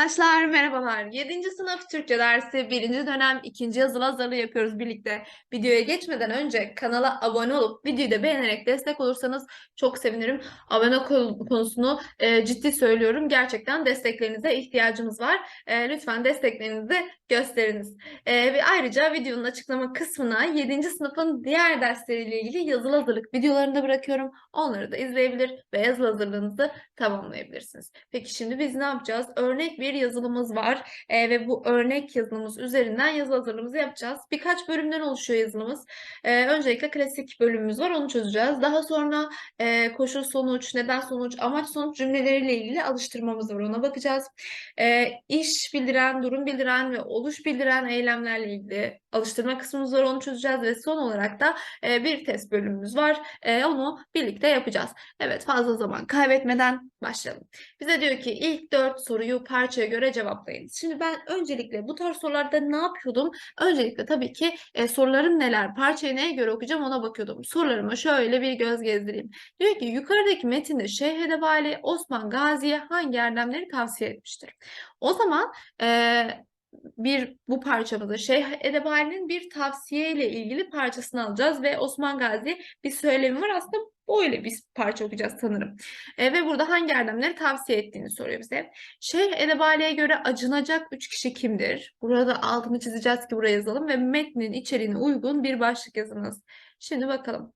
Arkadaşlar merhabalar. 7. sınıf Türkçe dersi 1. dönem 2. yazılı hazırlığı yapıyoruz birlikte. Videoya geçmeden önce kanala abone olup videoyu da beğenerek destek olursanız çok sevinirim. Abone konusunu e, ciddi söylüyorum. Gerçekten desteklerinize ihtiyacımız var. E, lütfen desteklerinizi gösteriniz. E, ve ayrıca videonun açıklama kısmına 7. sınıfın diğer dersleriyle ilgili yazılı hazırlık videolarını da bırakıyorum. Onları da izleyebilir ve yazılı hazırlığınızı tamamlayabilirsiniz. Peki şimdi biz ne yapacağız? Örnek bir yazılımız var e, ve bu örnek yazılımız üzerinden yazı hazırlığımızı yapacağız. Birkaç bölümden oluşuyor yazılımız. E, öncelikle klasik bölümümüz var, onu çözeceğiz. Daha sonra e, koşul sonuç, neden sonuç, amaç sonuç cümleleriyle ilgili alıştırmamız var, ona bakacağız. E, iş bildiren, durum bildiren ve oluş bildiren eylemlerle ilgili alıştırma kısmımız var, onu çözeceğiz ve son olarak da e, bir test bölümümüz var. E, onu birlikte yapacağız. Evet, fazla zaman kaybetmeden başlayalım. Bize diyor ki ilk dört soruyu parçaya göre cevaplayınız. Şimdi ben öncelikle bu tarz sorularda ne yapıyordum? Öncelikle tabii ki e, sorularım neler, parçayı neye göre okuyacağım ona bakıyordum. Sorularıma şöyle bir göz gezdireyim. Diyor ki yukarıdaki metinde Şeyh Edebali Osman Gazi'ye hangi erdemleri tavsiye etmiştir? O zaman e, bir bu parçamızda Şeyh Edebali'nin bir tavsiye ile ilgili parçasını alacağız ve Osman Gazi bir söylemi var. Aslında böyle bir parça okuyacağız sanırım. E, ve burada hangi erdemleri tavsiye ettiğini soruyor bize. Şeyh Edebali'ye göre acınacak üç kişi kimdir? Burada altını çizeceğiz ki buraya yazalım ve metnin içeriğine uygun bir başlık yazınız. Şimdi bakalım.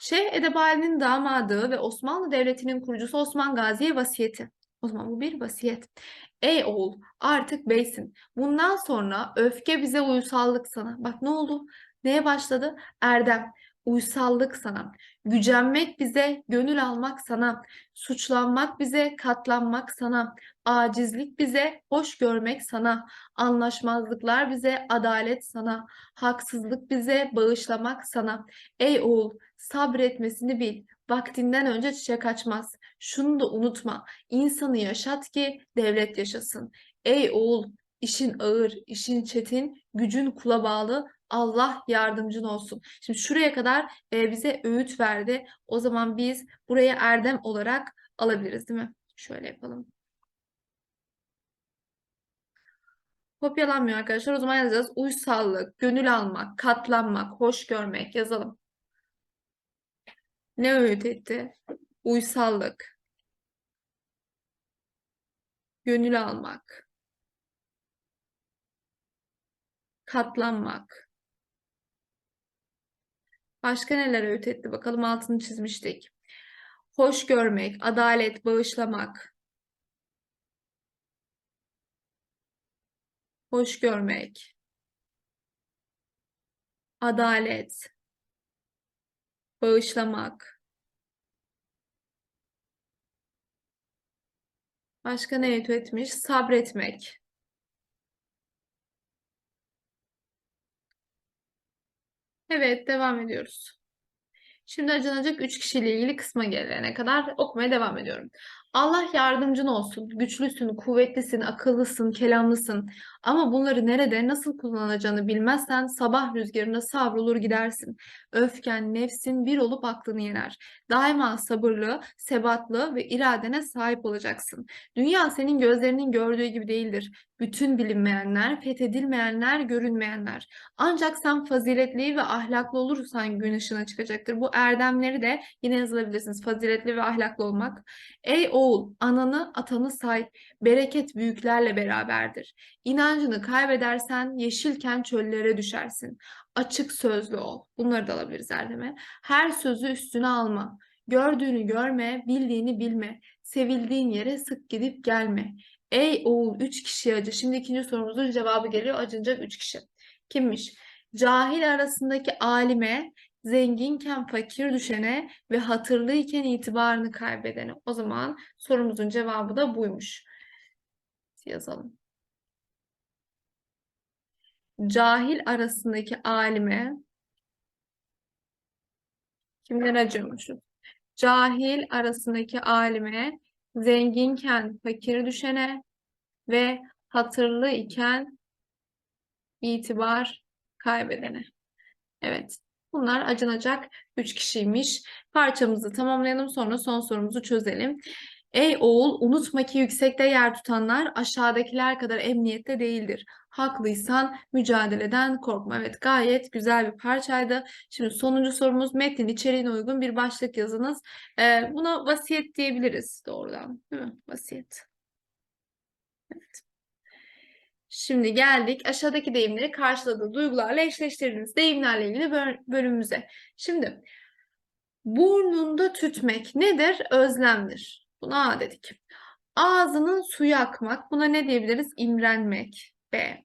Şeyh Edebali'nin damadı ve Osmanlı Devleti'nin kurucusu Osman Gazi'ye vasiyeti. O zaman bu bir vasiyet. Ey oğul artık beysin. Bundan sonra öfke bize uysallık sana. Bak ne oldu? Neye başladı? Erdem. Uysallık sana. Gücenmek bize, gönül almak sana. Suçlanmak bize, katlanmak sana. Acizlik bize, hoş görmek sana. Anlaşmazlıklar bize, adalet sana. Haksızlık bize, bağışlamak sana. Ey oğul sabretmesini bil. Vaktinden önce çiçek açmaz. Şunu da unutma. İnsanı yaşat ki devlet yaşasın. Ey oğul, işin ağır, işin çetin, gücün kula bağlı. Allah yardımcın olsun. Şimdi şuraya kadar e, bize öğüt verdi. O zaman biz buraya erdem olarak alabiliriz, değil mi? Şöyle yapalım. Kopyalanmıyor arkadaşlar. O zaman yazacağız. Uysallık, gönül almak, katlanmak, hoş görmek yazalım. Ne öğüt etti? Uysallık, gönül almak, katlanmak. Başka neler öğüt etti? Bakalım altını çizmiştik. Hoş görmek, adalet, bağışlamak. Hoş görmek, adalet, bağışlamak. Başka ne etmiş? Sabretmek. Evet, devam ediyoruz. Şimdi acınacak üç kişiyle ilgili kısma gelene kadar okumaya devam ediyorum. Allah yardımcın olsun. Güçlüsün, kuvvetlisin, akıllısın, kelamlısın. Ama bunları nerede, nasıl kullanacağını bilmezsen sabah rüzgarına savrulur gidersin. Öfken, nefsin bir olup aklını yener. Daima sabırlı, sebatlı ve iradene sahip olacaksın. Dünya senin gözlerinin gördüğü gibi değildir. Bütün bilinmeyenler, fethedilmeyenler, görünmeyenler. Ancak sen faziletli ve ahlaklı olursan gün ışığına çıkacaktır. Bu erdemleri de yine yazılabilirsiniz. Faziletli ve ahlaklı olmak. Ey oğul, ananı, atanı say. Bereket büyüklerle beraberdir. İnancını kaybedersen yeşilken çöllere düşersin. Açık sözlü ol. Bunları da alabiliriz erdeme. Her sözü üstüne alma. Gördüğünü görme, bildiğini bilme. Sevildiğin yere sık gidip gelme. Ey oğul üç kişi acı. Şimdi ikinci sorumuzun cevabı geliyor. Acınacak üç kişi. Kimmiş? Cahil arasındaki alime, zenginken fakir düşene ve hatırlıyken itibarını kaybedene. O zaman sorumuzun cevabı da buymuş. Yazalım. Cahil arasındaki alime kimden acıyormuşuz? Cahil arasındaki alime, zenginken fakir düşene ve hatırlı iken itibar kaybedene. Evet. Bunlar acınacak üç kişiymiş. Parçamızı tamamlayalım sonra son sorumuzu çözelim. Ey oğul unutma ki yüksekte yer tutanlar aşağıdakiler kadar emniyette değildir. Haklıysan mücadeleden korkma. Evet gayet güzel bir parçaydı. Şimdi sonuncu sorumuz metnin içeriğine uygun bir başlık yazınız. Ee, buna vasiyet diyebiliriz doğrudan. Değil mi? Vasiyet. Evet. Şimdi geldik aşağıdaki deyimleri karşıladığı duygularla eşleştirdiğiniz deyimlerle ilgili böl- bölümümüze. Şimdi burnunda tütmek nedir? Özlemdir. Buna A dedik. Ağzının suyu akmak. Buna ne diyebiliriz? İmrenmek. B.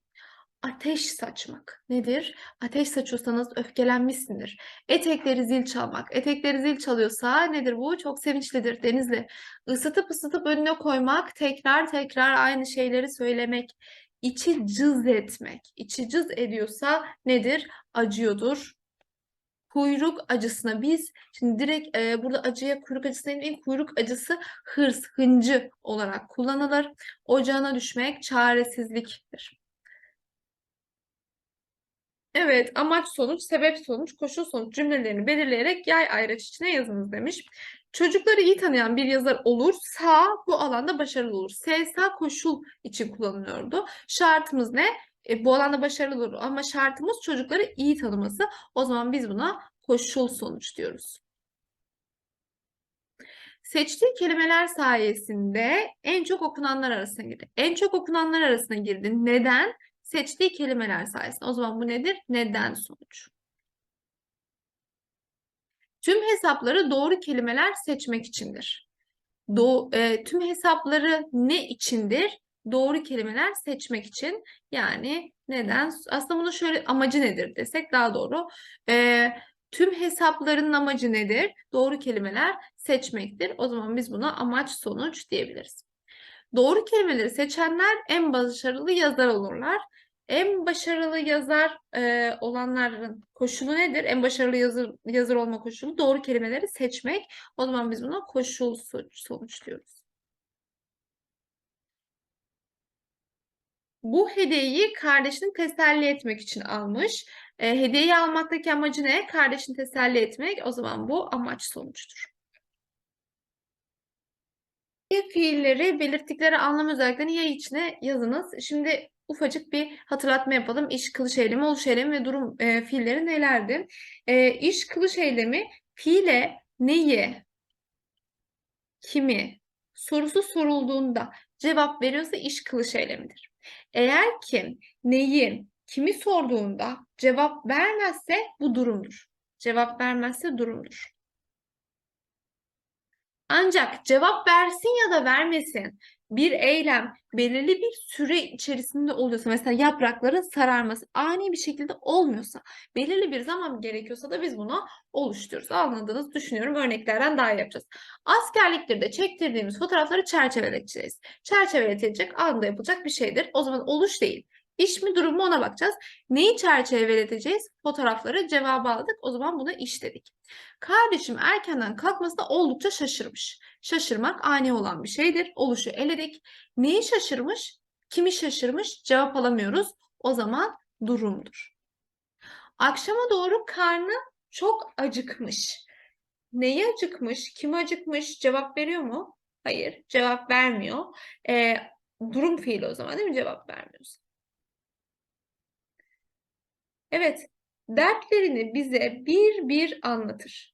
Ateş saçmak. Nedir? Ateş saçıyorsanız öfkelenmişsindir. Etekleri zil çalmak. Etekleri zil çalıyorsa nedir bu? Çok sevinçlidir. Denizli. Isıtıp ısıtıp önüne koymak. Tekrar tekrar aynı şeyleri söylemek. İçi cız etmek. İçi cız ediyorsa nedir? Acıyordur. Kuyruk acısına biz şimdi direkt e, burada acıya kuyruk acısına değil kuyruk acısı hırs, hıncı olarak kullanılır. Ocağına düşmek çaresizliktir. Evet, amaç sonuç, sebep sonuç, koşul sonuç cümlelerini belirleyerek yay ayraç içine yazınız demiş. Çocukları iyi tanıyan bir yazar olursa bu alanda başarılı olur. SSA koşul için kullanılıyordu. Şartımız ne? E, bu alanda başarılı olur ama şartımız çocukları iyi tanıması. O zaman biz buna koşul sonuç diyoruz. Seçtiği kelimeler sayesinde en çok okunanlar arasına girdi. En çok okunanlar arasına girdi. Neden? Seçtiği kelimeler sayesinde. O zaman bu nedir? Neden sonuç. Tüm hesapları doğru kelimeler seçmek içindir. Do e, tüm hesapları ne içindir? Doğru kelimeler seçmek için. Yani neden? Aslında bunu şöyle amacı nedir desek daha doğru. E, tüm hesapların amacı nedir? Doğru kelimeler seçmektir. O zaman biz buna amaç sonuç diyebiliriz. Doğru kelimeleri seçenler en başarılı yazar olurlar. En başarılı yazar e, olanların koşulu nedir? En başarılı yazar, yazar olma koşulu doğru kelimeleri seçmek. O zaman biz buna koşul sonuç diyoruz. Bu hediyeyi kardeşini teselli etmek için almış. E, hediyeyi almaktaki amacı ne? Kardeşini teselli etmek. O zaman bu amaç sonuçtur. Fiilleri belirttikleri anlam özelliklerini yay içine yazınız. Şimdi ufacık bir hatırlatma yapalım. İş, kılış eylemi, oluş eylemi ve durum e, fiilleri nelerdi? E, iş, kılış eylemi fiile neyi, kimi sorusu sorulduğunda cevap veriyorsa iş, kılış eylemidir. Eğer ki neyi, kimi sorduğunda cevap vermezse bu durumdur. Cevap vermezse durumdur. Ancak cevap versin ya da vermesin bir eylem belirli bir süre içerisinde oluyorsa mesela yaprakların sararması ani bir şekilde olmuyorsa belirli bir zaman gerekiyorsa da biz bunu oluşturuyoruz. Anladığınızı düşünüyorum. Örneklerden daha yapacağız. Askerlikte çektirdiğimiz fotoğrafları çerçeveleteceğiz. Çerçeveletilecek anda yapılacak bir şeydir. O zaman oluş değil. İş mi durum mu ona bakacağız. Neyi çerçeveleteceğiz? Fotoğrafları cevabı aldık. O zaman buna iş dedik. Kardeşim erkenden kalkmasına oldukça şaşırmış. Şaşırmak ani olan bir şeydir. Oluşu eledik. Neyi şaşırmış? Kimi şaşırmış? Cevap alamıyoruz. O zaman durumdur. Akşama doğru karnı çok acıkmış. Neyi acıkmış? Kim acıkmış? Cevap veriyor mu? Hayır. Cevap vermiyor. Ee, durum fiili o zaman değil mi? Cevap vermiyoruz. Evet. Dertlerini bize bir bir anlatır.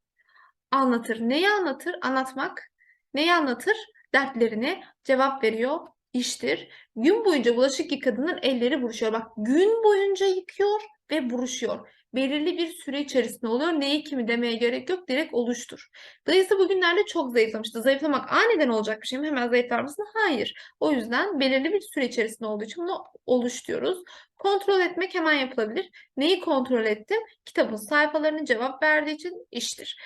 Anlatır. Neyi anlatır? Anlatmak. Neyi anlatır? Dertlerini cevap veriyor. iştir. Gün boyunca bulaşık yıkadığının elleri buruşuyor. Bak gün boyunca yıkıyor ve buruşuyor. Belirli bir süre içerisinde oluyor. Neyi kimi demeye gerek yok. Direkt oluştur. Dayısı bugünlerde çok zayıflamıştı. Zayıflamak aniden olacak bir şey mi? Hemen zayıflar mısın? Hayır. O yüzden belirli bir süre içerisinde olduğu için bunu oluş diyoruz. Kontrol etmek hemen yapılabilir. Neyi kontrol ettim? Kitabın sayfalarını cevap verdiği için iştir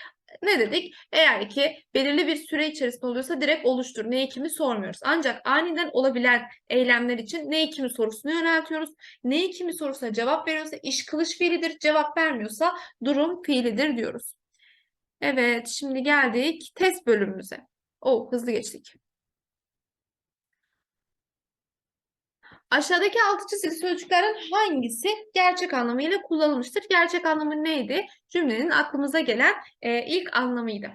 ne dedik? Eğer ki belirli bir süre içerisinde oluyorsa direkt oluştur. Ne kimi sormuyoruz. Ancak aniden olabilen eylemler için ne kimi sorusunu yöneltiyoruz. Ne kimi sorusuna cevap veriyorsa iş kılış fiilidir. Cevap vermiyorsa durum fiilidir diyoruz. Evet şimdi geldik test bölümümüze. Oh hızlı geçtik. Aşağıdaki altı çizili sözcüklerden hangisi gerçek anlamıyla kullanılmıştır? Gerçek anlamı neydi? Cümlenin aklımıza gelen e, ilk anlamıydı.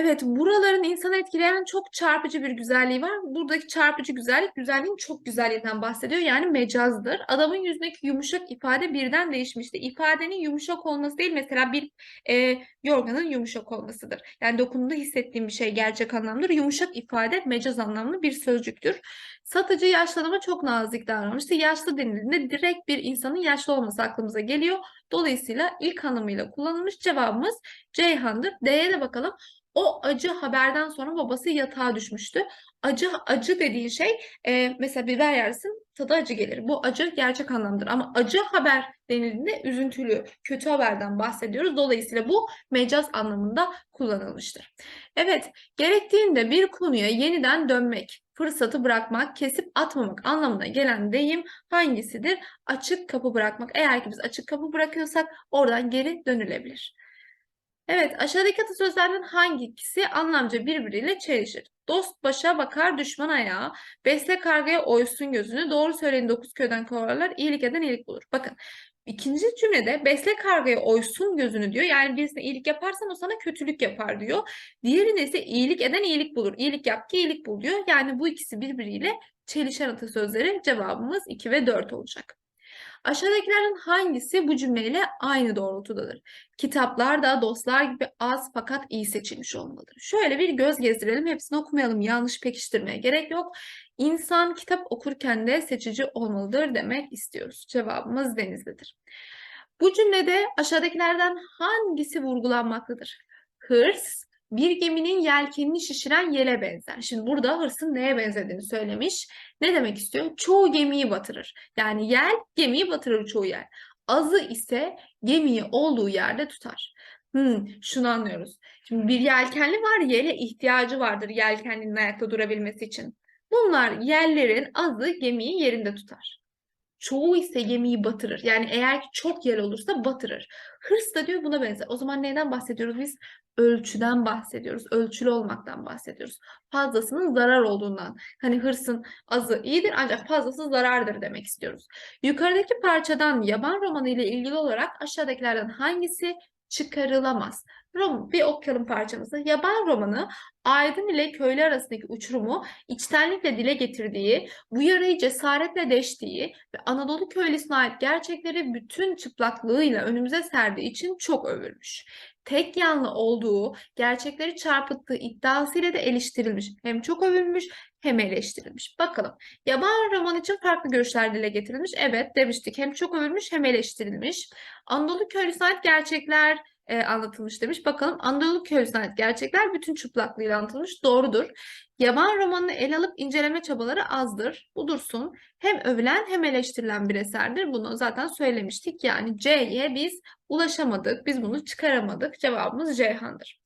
Evet, buraların insanı etkileyen çok çarpıcı bir güzelliği var. Buradaki çarpıcı güzellik, güzelliğin çok güzelliğinden bahsediyor. Yani mecazdır. Adamın yüzündeki yumuşak ifade birden değişmişti. İfadenin yumuşak olması değil, mesela bir e, yorganın yumuşak olmasıdır. Yani dokunduğunda hissettiğim bir şey gerçek anlamdır. Yumuşak ifade mecaz anlamlı bir sözcüktür. Satıcı yaşlı adama çok nazik davranmıştı. Yaşlı denildiğinde direkt bir insanın yaşlı olması aklımıza geliyor. Dolayısıyla ilk anlamıyla kullanılmış cevabımız Ceyhan'dır. D'ye de bakalım. O acı haberden sonra babası yatağa düşmüştü. Acı acı dediğin şey e, mesela biber yersin tadı acı gelir. Bu acı gerçek anlamdır ama acı haber denildiğinde üzüntülü, kötü haberden bahsediyoruz. Dolayısıyla bu mecaz anlamında kullanılmıştır. Evet, gerektiğinde bir konuya yeniden dönmek, fırsatı bırakmak, kesip atmamak anlamına gelen deyim hangisidir? Açık kapı bırakmak. Eğer ki biz açık kapı bırakıyorsak oradan geri dönülebilir. Evet, aşağıdaki atasözlerden hangisi anlamca birbiriyle çelişir? Dost başa bakar, düşman ayağa. Besle kargaya oysun gözünü. Doğru söyleyin dokuz köyden kovarlar. iyilik eden iyilik bulur. Bakın ikinci cümlede besle kargaya oysun gözünü diyor. Yani birisine iyilik yaparsan o sana kötülük yapar diyor. Diğerinde ise iyilik eden iyilik bulur. İyilik yap ki iyilik bul diyor. Yani bu ikisi birbiriyle çelişen atasözleri cevabımız 2 ve 4 olacak. Aşağıdakilerden hangisi bu cümleyle aynı doğrultudadır? Kitaplar da dostlar gibi az fakat iyi seçilmiş olmalıdır. Şöyle bir göz gezdirelim. Hepsini okumayalım. Yanlış pekiştirmeye gerek yok. İnsan kitap okurken de seçici olmalıdır demek istiyoruz. Cevabımız Denizli'dir. Bu cümlede aşağıdakilerden hangisi vurgulanmaktadır? Hırs, bir geminin yelkenini şişiren yele benzer. Şimdi burada hırsın neye benzediğini söylemiş. Ne demek istiyor? Çoğu gemiyi batırır. Yani yel gemiyi batırır çoğu yer. Azı ise gemiyi olduğu yerde tutar. Hmm, şunu anlıyoruz. Şimdi bir yelkenli var, yele ihtiyacı vardır yelkenlinin ayakta durabilmesi için. Bunlar yerlerin azı gemiyi yerinde tutar. Çoğu ise gemiyi batırır. Yani eğer ki çok yel olursa batırır. Hırs da diyor buna benzer. O zaman neyden bahsediyoruz biz? ölçüden bahsediyoruz. Ölçülü olmaktan bahsediyoruz. Fazlasının zarar olduğundan. Hani hırsın azı iyidir ancak fazlası zarardır demek istiyoruz. Yukarıdaki parçadan yaban romanı ile ilgili olarak aşağıdakilerden hangisi çıkarılamaz? Rom, bir okuyalım parçamızı. Yaban romanı Aydın ile köylü arasındaki uçurumu içtenlikle dile getirdiği, bu yarayı cesaretle deştiği ve Anadolu köylüsüne ait gerçekleri bütün çıplaklığıyla önümüze serdiği için çok övülmüş tek yanlı olduğu, gerçekleri çarpıttığı iddiasıyla da eleştirilmiş. Hem çok övülmüş hem eleştirilmiş. Bakalım. Yaban roman için farklı görüşler dile getirilmiş. Evet demiştik. Hem çok övülmüş hem eleştirilmiş. Anadolu köylüsüne ait gerçekler e, anlatılmış demiş. Bakalım Anadolu köylüsüne ait gerçekler bütün çıplaklığıyla anlatılmış. Doğrudur. Yaban romanını ele alıp inceleme çabaları azdır. Bu dursun. Hem övülen hem eleştirilen bir eserdir. Bunu zaten söylemiştik. Yani C'ye biz ulaşamadık. Biz bunu çıkaramadık. Cevabımız Ceyhan'dır.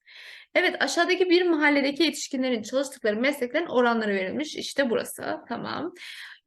Evet aşağıdaki bir mahalledeki yetişkinlerin çalıştıkları mesleklerin oranları verilmiş. İşte burası. Tamam.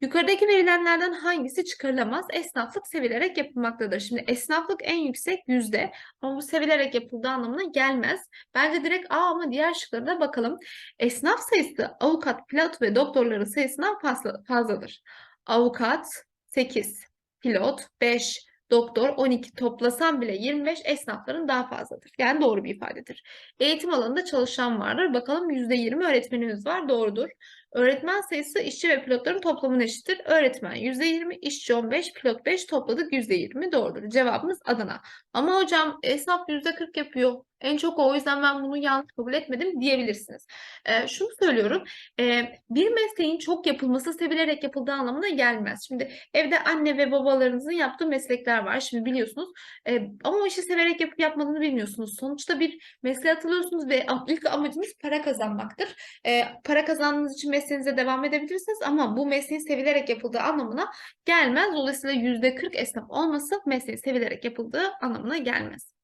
Yukarıdaki verilenlerden hangisi çıkarılamaz? Esnaflık sevilerek yapılmaktadır. Şimdi esnaflık en yüksek yüzde ama bu sevilerek yapıldığı anlamına gelmez. Bence direkt A ama diğer şıklara da bakalım. Esnaf sayısı avukat, pilot ve doktorların sayısından fazla, fazladır. Avukat 8, pilot 5, doktor 12 toplasam bile 25 esnafların daha fazladır. Yani doğru bir ifadedir. Eğitim alanında çalışan vardır. Bakalım %20 öğretmenimiz var. Doğrudur. Öğretmen sayısı işçi ve pilotların toplamına eşittir. Öğretmen %20, işçi 15, pilot 5 topladık %20 doğrudur. Cevabımız Adana. Ama hocam esnaf %40 yapıyor. En çok o, yüzden ben bunu yanlış kabul etmedim diyebilirsiniz. Ee, şunu söylüyorum. E, bir mesleğin çok yapılması sevilerek yapıldığı anlamına gelmez. Şimdi evde anne ve babalarınızın yaptığı meslekler var. Şimdi biliyorsunuz. E, ama o işi severek yapıp yapmadığını bilmiyorsunuz. Sonuçta bir mesleğe atılıyorsunuz ve ilk amacınız para kazanmaktır. E, para kazandığınız için mesleğinize devam edebilirsiniz ama bu mesleğin sevilerek yapıldığı anlamına gelmez. Dolayısıyla %40 esnaf olması mesleğin sevilerek yapıldığı anlamına gelmez.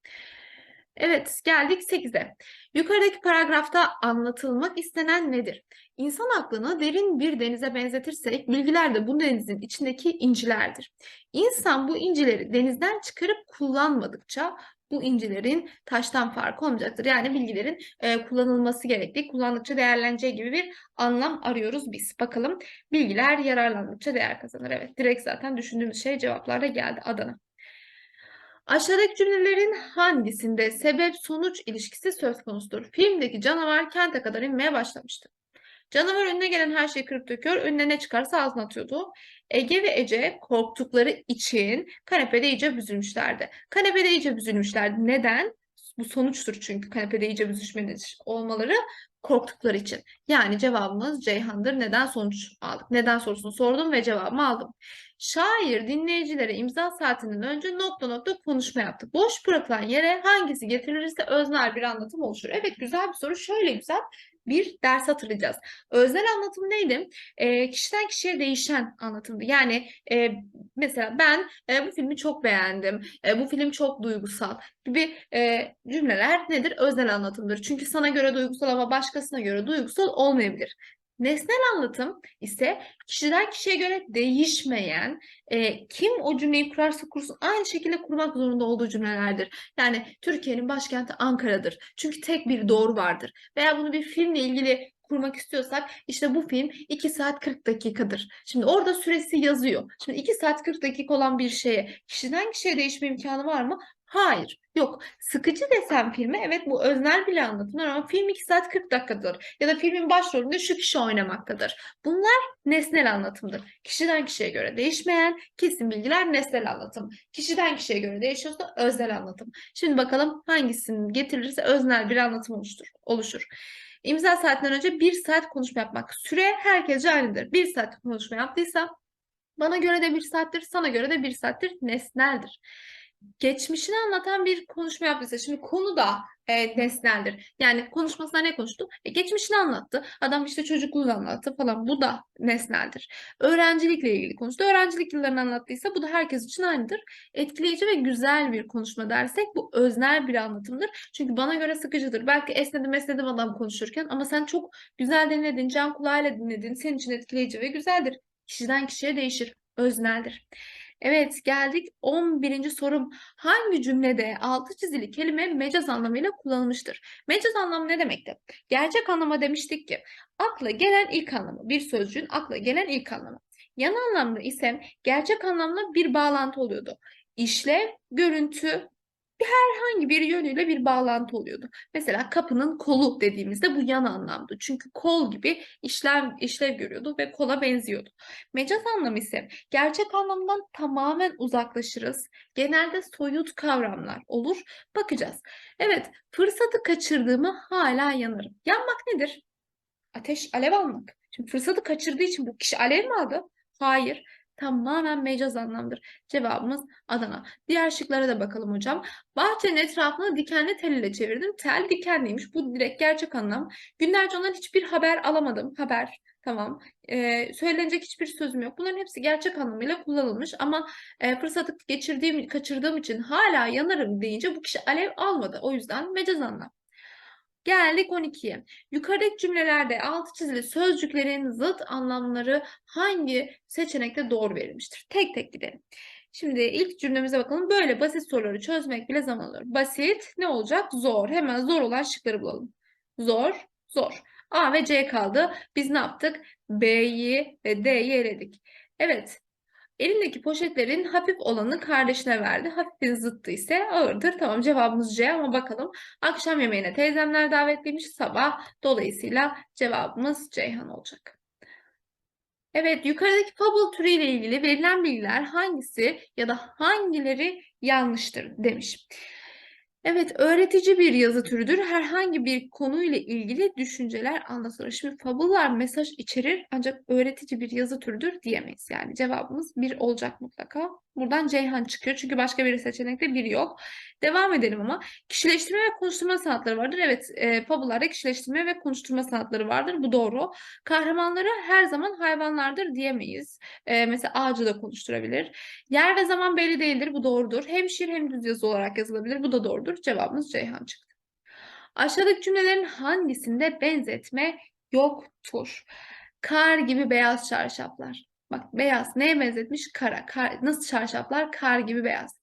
Evet, geldik 8'e. Yukarıdaki paragrafta anlatılmak istenen nedir? İnsan aklını derin bir denize benzetirsek, bilgiler de bu denizin içindeki incilerdir. İnsan bu incileri denizden çıkarıp kullanmadıkça bu incilerin taştan farkı olmayacaktır. Yani bilgilerin e, kullanılması gerektiği, kullandıkça değerleneceği gibi bir anlam arıyoruz biz. Bakalım bilgiler yararlandıkça değer kazanır. Evet, direkt zaten düşündüğümüz şey cevaplarda geldi. Adana. Aşağıdaki cümlelerin hangisinde sebep-sonuç ilişkisi söz konusudur? Filmdeki canavar kente kadar inmeye başlamıştı. Canavar önüne gelen her şeyi kırıp döküyor, önüne ne çıkarsa ağzına atıyordu. Ege ve Ece korktukları için kanepede iyice büzülmüşlerdi. Kanepede iyice büzülmüşlerdi. Neden? Bu sonuçtur çünkü kanepede iyice büzüşmedir olmaları korktukları için. Yani cevabımız Ceyhan'dır. Neden sonuç aldık? Neden sorusunu sordum ve cevabımı aldım. Şair dinleyicilere imza saatinden önce nokta nokta konuşma yaptı. Boş bırakılan yere hangisi getirilirse öznel bir anlatım oluşur. Evet güzel bir soru. Şöyle güzel bir ders hatırlayacağız. Öznel anlatım neydi? E, kişiden kişiye değişen anlatımdı. Yani e, mesela ben e, bu filmi çok beğendim. E, bu film çok duygusal gibi e, cümleler nedir? Öznel anlatımdır. Çünkü sana göre duygusal ama başkasına göre duygusal olmayabilir. Nesnel anlatım ise kişiden kişiye göre değişmeyen, e, kim o cümleyi kurarsa kursun aynı şekilde kurmak zorunda olduğu cümlelerdir. Yani Türkiye'nin başkenti Ankara'dır. Çünkü tek bir doğru vardır. Veya bunu bir filmle ilgili kurmak istiyorsak işte bu film 2 saat 40 dakikadır. Şimdi orada süresi yazıyor. Şimdi 2 saat 40 dakika olan bir şeye kişiden kişiye değişme imkanı var mı? Hayır. Yok. Sıkıcı desem filme evet bu öznel bile anlatımlar ama film 2 saat 40 dakikadır. Ya da filmin başrolünde şu kişi oynamaktadır. Bunlar nesnel anlatımdır. Kişiden kişiye göre değişmeyen kesin bilgiler nesnel anlatım. Kişiden kişiye göre değişiyorsa öznel anlatım. Şimdi bakalım hangisinin getirilirse öznel bir anlatım oluştur, oluşur. İmza saatinden önce bir saat konuşma yapmak. Süre herkesce aynıdır. Bir saat konuşma yaptıysa bana göre de bir saattir, sana göre de bir saattir nesneldir geçmişini anlatan bir konuşma yaptıysa şimdi konu da e, nesneldir. Yani konuşmasında ne konuştu? E, geçmişini anlattı. Adam işte çocukluğunu anlattı falan. Bu da nesneldir. Öğrencilikle ilgili konuştu. Öğrencilik yıllarını anlattıysa bu da herkes için aynıdır. Etkileyici ve güzel bir konuşma dersek bu öznel bir anlatımdır. Çünkü bana göre sıkıcıdır. Belki esnedim esnedim adam konuşurken ama sen çok güzel dinledin, can kulağıyla dinledin. Senin için etkileyici ve güzeldir. Kişiden kişiye değişir. Özneldir. Evet geldik 11. sorum. Hangi cümlede altı çizili kelime mecaz anlamıyla kullanılmıştır? Mecaz anlamı ne demekti? Gerçek anlama demiştik ki akla gelen ilk anlamı. Bir sözcüğün akla gelen ilk anlamı. Yan anlamda ise gerçek anlamda bir bağlantı oluyordu. İşlev, görüntü, herhangi bir yönüyle bir bağlantı oluyordu. Mesela kapının kolu dediğimizde bu yan anlamdı. Çünkü kol gibi işlev, işlev görüyordu ve kola benziyordu. Mecaz anlamı ise gerçek anlamdan tamamen uzaklaşırız. Genelde soyut kavramlar olur. Bakacağız. Evet, fırsatı kaçırdığımı hala yanarım. Yanmak nedir? Ateş, alev almak. Şimdi fırsatı kaçırdığı için bu kişi alev mi aldı? Hayır tamamen mecaz anlamdır. Cevabımız Adana. Diğer şıklara da bakalım hocam. Bahçenin etrafını dikenli tel ile çevirdim. Tel dikenliymiş. Bu direkt gerçek anlam. Günlerce ondan hiçbir haber alamadım. Haber. Tamam. Ee, söylenecek hiçbir sözüm yok. Bunların hepsi gerçek anlamıyla kullanılmış ama e, fırsatı geçirdiğim, kaçırdığım için hala yanarım deyince bu kişi alev almadı. O yüzden mecaz anlam. Geldik 12'ye. Yukarıdaki cümlelerde altı çizili sözcüklerin zıt anlamları hangi seçenekte doğru verilmiştir? Tek tek gidelim. Şimdi ilk cümlemize bakalım. Böyle basit soruları çözmek bile zaman alır. Basit ne olacak? Zor. Hemen zor olan şıkları bulalım. Zor, zor. A ve C kaldı. Biz ne yaptık? B'yi ve D'yi eledik. Evet. Elindeki poşetlerin hafif olanı kardeşine verdi. Hafifin zıttı ise ağırdır. Tamam cevabımız C ama bakalım. Akşam yemeğine teyzemler davetliymiş sabah. Dolayısıyla cevabımız Ceyhan olacak. Evet, yukarıdaki fable türüyle ilgili verilen bilgiler hangisi ya da hangileri yanlıştır demiş. Evet, öğretici bir yazı türüdür. Herhangi bir konuyla ilgili düşünceler anlatılır. Şimdi fabullar mesaj içerir ancak öğretici bir yazı türüdür diyemeyiz. Yani cevabımız bir olacak mutlaka. Buradan Ceyhan çıkıyor çünkü başka bir seçenekte bir yok. Devam edelim ama kişileştirme ve konuşturma sanatları vardır. Evet, e, fabullarda kişileştirme ve konuşturma sanatları vardır. Bu doğru. Kahramanları her zaman hayvanlardır diyemeyiz. E, mesela ağacı da konuşturabilir. Yer ve zaman belli değildir. Bu doğrudur. Hem şiir hem düz yazı olarak yazılabilir. Bu da doğrudur. Cevabımız Ceyhan çıktı. Aşağıdaki cümlelerin hangisinde benzetme yoktur? Kar gibi beyaz çarşaflar. Bak beyaz neye benzetmiş? Kara. Kar, nasıl çarşaflar? Kar gibi beyaz.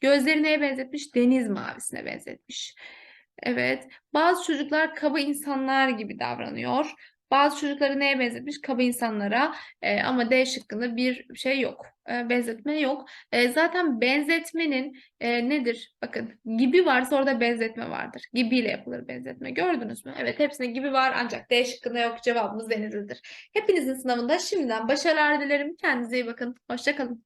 Gözleri neye benzetmiş? Deniz mavisine benzetmiş. Evet. Bazı çocuklar kaba insanlar gibi davranıyor. Bazı çocukları neye benzetmiş? Kaba insanlara. E, ama D şıkkında bir şey yok. E, benzetme yok. E, zaten benzetmenin e, nedir? Bakın gibi varsa orada benzetme vardır. Gibiyle yapılır benzetme. Gördünüz mü? Evet hepsinde gibi var ancak D şıkkında yok. Cevabımız Denizli'dir. Hepinizin sınavında şimdiden başarılar dilerim. Kendinize iyi bakın. Hoşça kalın.